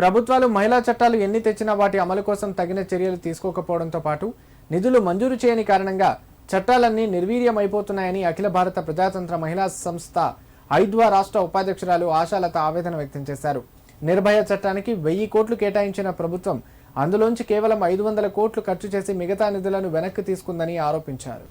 ప్రభుత్వాలు మహిళా చట్టాలు ఎన్ని తెచ్చినా వాటి అమలు కోసం తగిన చర్యలు తీసుకోకపోవడంతో పాటు నిధులు మంజూరు చేయని కారణంగా చట్టాలన్నీ నిర్వీర్యమైపోతున్నాయని అఖిల భారత ప్రజాతంత్ర మహిళా సంస్థ ఐద్వా రాష్ట్ర ఉపాధ్యక్షురాలు ఆశాలత ఆవేదన వ్యక్తం చేశారు. నిర్భయ చట్టానికి వెయ్యి కోట్లు కేటాయించిన ప్రభుత్వం అందులోంచి కేవలం ఐదు వందల కోట్లు ఖర్చు చేసి మిగతా నిధులను వెనక్కి తీసుకుందని ఆరోపించారు.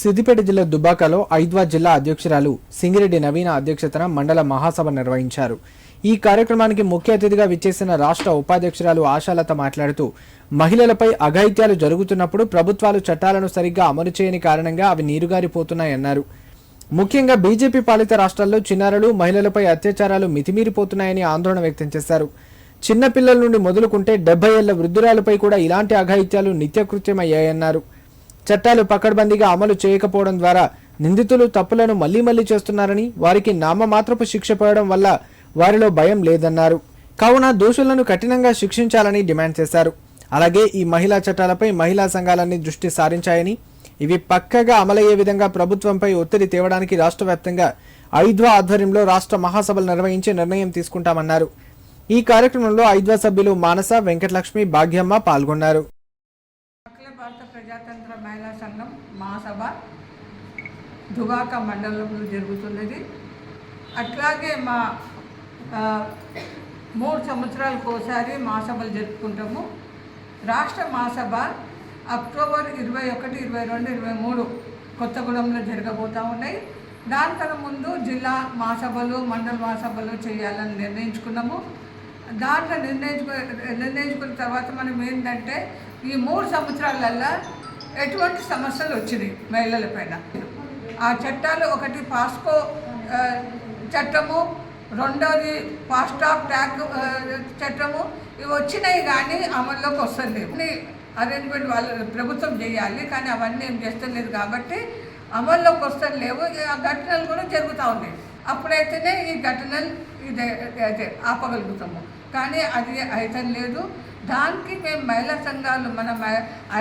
సిద్దిపేట జిల్లా దుబాకలో ఐద్వా జిల్లా అధ్యక్షురాలు సింగిరెడ్డి నవీన అధ్యక్షతన మండల మహాసభ నిర్వహించారు. ఈ కార్యక్రమానికి ముఖ్య అతిథిగా విచ్చేసిన రాష్ట్ర ఉపాధ్యక్షురాలు ఆశాలత మాట్లాడుతూ మహిళలపై అఘాయిత్యాలు జరుగుతున్నప్పుడు ప్రభుత్వాలు చట్టాలను సరిగ్గా అమలు చేయని కారణంగా అవి నీరుగారిపోతున్నాయన్నారు. ముఖ్యంగా బీజేపీ పాలిత రాష్ట్రాల్లో చిన్నారులు మహిళలపై అత్యాచారాలు మితిమీరిపోతున్నాయని ఆందోళన వ్యక్తం చేశారు. చిన్నపిల్లల నుండి మొదలుకుంటే డెబ్బై ఏళ్ళ వృద్ధురాలపై కూడా ఇలాంటి అఘాయిత్యాలు నిత్యకృత్యమయ్యాయన్నారు. చట్టాలు పకడ్బందీగా అమలు చేయకపోవడం ద్వారా నిందితులు తప్పులను మళ్ళీ మళ్ళీ చేస్తున్నారని వారికి నామమాత్రపు శిక్ష పడడం వల్ల వారిలో భయం లేదన్నారు. కావున దోషులను కఠినంగా శిక్షించాలని డిమాండ్ చేశారు. అలాగే ఈ మహిళా చట్టాలపై మహిళా సంఘాలన్నీ దృష్టి సారించాయని ఇవి పక్కగా అమలయ్యే విధంగా ప్రభుత్వంపై ఒత్తిడి తేవడానికి రాష్ట్ర వ్యాప్తంగా ఐద్వా ఆధ్వర్యంలో రాష్ట్ర మహాసభలు నిర్వహించి నిర్ణయం తీసుకుంటామన్నారు. ఈ కార్యక్రమంలో ఐద్వా సభ్యులు మానస వెంకటలక్ష్మి భాగ్యమ్మ పాల్గొన్నారు. అఖిల భారత ప్రజాతంత్ర మహిళా సంఘం మహాసభ దుబాక మండలంలో జరుగుతున్నది. అట్లాగే మా మూడు సంవత్సరాలకు ఒకసారి మహాసభలు జరుపుకుంటాము. రాష్ట్ర మహాసభ అక్టోబర్ ఇరవై ఒకటి ఇరవై రెండు ఇరవై మూడు కొత్తగూడెంలో జరగబోతూ ఉన్నాయి. దానికన్నా ముందు జిల్లా మహాసభలు మండల మహాసభలు చేయాలని నిర్ణయించుకున్నాము. దాంట్లో నిర్ణయించుకు నిర్ణయించుకున్న తర్వాత మనం ఏంటంటే ఈ మూడు సంవత్సరాలల్లో ఎటువంటి సమస్యలు వచ్చినాయి మహిళల పైన. ఆ చట్టాలు ఒకటి పాస్కో చట్టము రెండోది ఫాస్ట్ ఆఫ్ ట్యాగ్ చట్టము. ఇవి వచ్చినాయి కానీ అమల్లోకి వస్తలేవు అరేంజ్మెంట్ వాళ్ళు ప్రభుత్వం చేయాలి కానీ అవన్నీ ఏం చేస్తలేదు కాబట్టి అమల్లోకి వస్తలేవు. ఆ ఘటనలు కూడా జరుగుతూ ఉన్నాయి. అప్పుడైతేనే ఈ ఘటనలు ఇదే అయితే ఆపగలుగుతాము. కానీ అది అయితే లేదు. దానికి మేము మహిళా సంఘాలు మన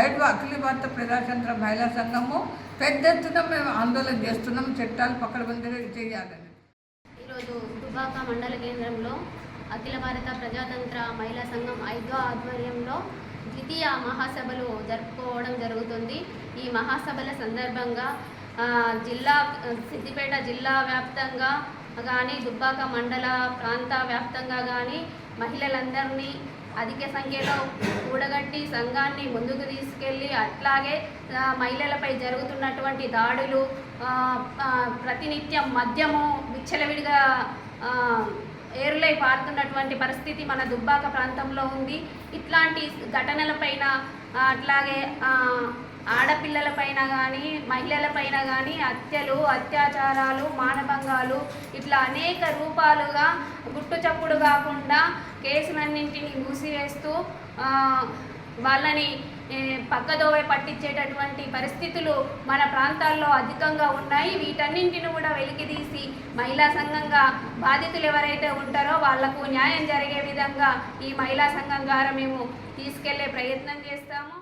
ఐదు అఖిల భారత ప్రజాతంత్ర మహిళా సంఘము పెద్ద ఎత్తున మేము ఆందోళన చేస్తున్నాం. చట్టాలు పక్కడబందీ చేయాలని. ఈరోజు దుబ్బాక మండల కేంద్రంలో అఖిల భారత ప్రజాతంత్ర మహిళా సంఘం ఐదో ఆధ్వర్యంలో ద్వితీయ మహాసభలు జరుపుకోవడం జరుగుతుంది. ఈ మహాసభల సందర్భంగా జిల్లా సిద్దిపేట జిల్లా వ్యాప్తంగా కానీ దుబ్బాక మండల ప్రాంత వ్యాప్తంగా కానీ మహిళలందరినీ అధిక సంఖ్యలో కూడగట్టి సంఘాన్ని ముందుకు తీసుకెళ్ళి అట్లాగే మహిళలపై జరుగుతున్నటువంటి దాడులు ప్రతినిత్యం మద్యము విచ్చలవిడిగా ఏరులై పారుతున్నటువంటి పరిస్థితి మన దుబ్బాక ప్రాంతంలో ఉంది. ఇట్లాంటి ఘటనలపైన అట్లాగే ఆడపిల్లలపైన కానీ మహిళలపైన కానీ హత్యలు అత్యాచారాలు మానభంగాలు ఇట్లా అనేక రూపాలుగా గుట్టుచప్పుడు కాకుండా కేసులన్నింటినీ మూసివేస్తూ వాళ్ళని పక్కదోవ పట్టించేటటువంటి పరిస్థితులు మన ప్రాంతాల్లో అధికంగా ఉన్నాయి. వీటన్నింటిని కూడా వెలికితీసి మహిళా సంఘంగా బాధితులు ఎవరైతే ఉంటారో వాళ్ళకు న్యాయం జరిగే విధంగా ఈ మహిళా సంఘం ద్వారా మేము తీసుకెళ్ళే ప్రయత్నం చేస్తాము.